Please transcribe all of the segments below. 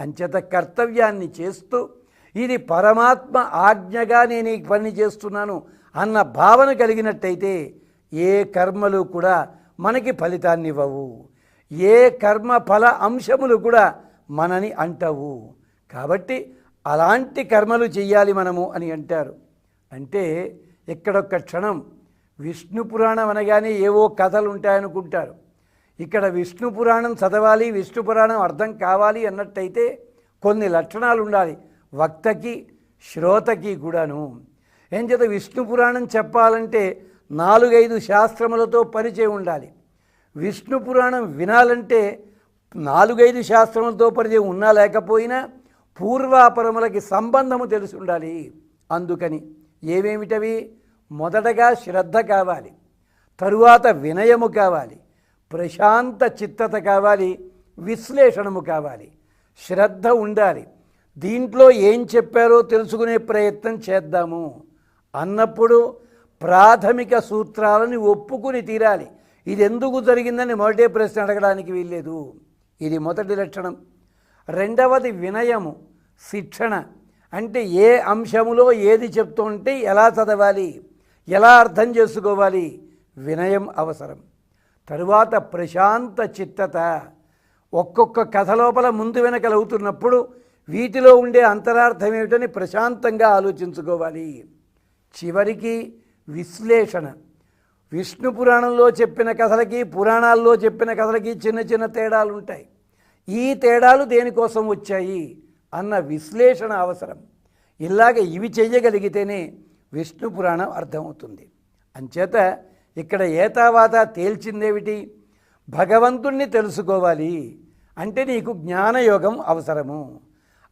అంచేత కర్తవ్యాన్ని చేస్తూ ఇది పరమాత్మ ఆజ్ఞగా నేను ఈ పని చేస్తున్నాను అన్న భావన కలిగినట్టయితే ఏ కర్మలు కూడా మనకి ఫలితాన్ని ఇవ్వవు. ఏ కర్మ ఫల అంశములు కూడా మనని అంటవు. కాబట్టి అలాంటి కర్మలు చెయ్యాలి మనము అని అంటారు. అంటే ఇక్కడొక్క క్షణం విష్ణు పురాణం అనగానే ఏవో కథలు ఉంటాయనుకుంటారు. ఇక్కడ విష్ణు పురాణం చదవాలి విష్ణు పురాణం అర్థం కావాలి అన్నట్టయితే కొన్ని లక్షణాలు ఉండాలి. వక్తకి శ్రోతకి కూడాను. ఏం చేత విష్ణు పురాణం చెప్పాలంటే నాలుగైదు శాస్త్రములతో పరిచయం ఉండాలి. విష్ణు పురాణం వినాలంటే నాలుగైదు శాస్త్రములతో పరిచయం ఉన్నా లేకపోయినా పూర్వాపరములకి సంబంధము తెలిసి ఉండాలి. అందుకని ఏమేమిటవి? మొదటగా శ్రద్ధ కావాలి. తరువాత వినయము కావాలి. ప్రశాంత చిత్తత కావాలి విశ్లేషణము కావాలి శ్రద్ధ ఉండాలి. దీంట్లో ఏం చెప్పారో తెలుసుకునే ప్రయత్నం చేద్దాము. అన్నప్పుడు ప్రాథమిక సూత్రాలను ఒప్పుకుని తీరాలి. ఇది ఎందుకు జరిగిందని మొదటే ప్రశ్న అడగడానికి వీల్లేదు. ఇది మొదటి లక్షణం. రెండవది వినయము శిక్షణ. అంటే ఏ అంశములో ఏది చెప్తుంటే ఎలా చదవాలి ఎలా అర్థం చేసుకోవాలి వినయం అవసరం. తరువాత ప్రశాంత చిత్తత ఒక్కొక్క కథ లోపల ముందు వెనకలవుతున్నప్పుడు వీటిలో ఉండే అంతరార్థం ఏమిటని ప్రశాంతంగా ఆలోచించుకోవాలి. చివరికి విశ్లేషణ. విష్ణు పురాణంలో చెప్పిన కథలకి పురాణాల్లో చెప్పిన కథలకి చిన్న చిన్న తేడాలు ఉంటాయి. ఈ తేడాలు దేనికోసం వచ్చాయి అన్న విశ్లేషణ అవసరం. ఇలాగ ఇవి చేయగలిగితేనే విష్ణు పురాణం అర్థమవుతుంది. అంచేత ఇక్కడ ఏతావాత తేల్చిందేమిటి? భగవంతుణ్ణి తెలుసుకోవాలి అంటే నీకు జ్ఞానయోగం అవసరము.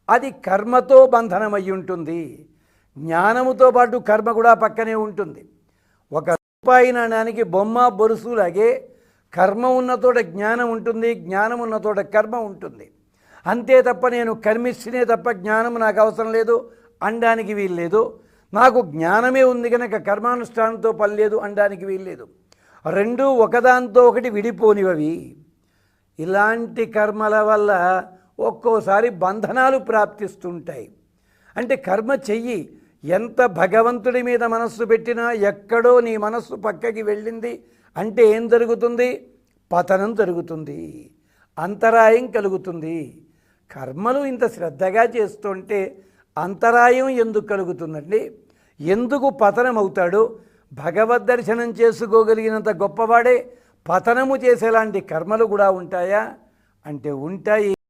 అది కర్మతో బంధనమై ఉంటుంది. జ్ఞానముతో పాటు కర్మ కూడా పక్కనే ఉంటుంది. ఒక రూపాయి నాణానికి బొమ్మ బొరుసులాగే కర్మ ఉన్న తోట జ్ఞానం ఉంటుంది జ్ఞానం ఉన్న తోట కర్మ ఉంటుంది. అంతే తప్ప నేను కర్మిస్తేనే తప్ప జ్ఞానం నాకు అవసరం లేదు అనడానికి వీల్లేదు నాకు జ్ఞానమే ఉంది కనుక కర్మానుష్ఠానంతో పని లేదు అనడానికి వీల్లేదు. రెండు ఒకదాంతో ఒకటి విడిపోనివవి. ఇలాంటి కర్మల వల్ల ఒక్కోసారి బంధనాలు ప్రాప్తిస్తుంటాయి. అంటే కర్మ చెయ్యి ఎంత భగవంతుడి మీద మనస్సు పెట్టినా ఎక్కడో నీ మనస్సు పక్కకి వెళ్ళింది అంటే ఏం జరుగుతుంది? పతనం జరుగుతుంది. అంతరాయం కలుగుతుంది. కర్మలు ఇంత శ్రద్ధగా చేస్తుంటే అంతరాయం ఎందుకు కలుగుతుందండి? ఎందుకు పతనమవుతాడు? భగవద్ దర్శనం చేసుకోగలిగినంత గొప్పవాడే పతనము చేసేలాంటి కర్మలు కూడా ఉంటాయా? అంటే ఉంటాయి.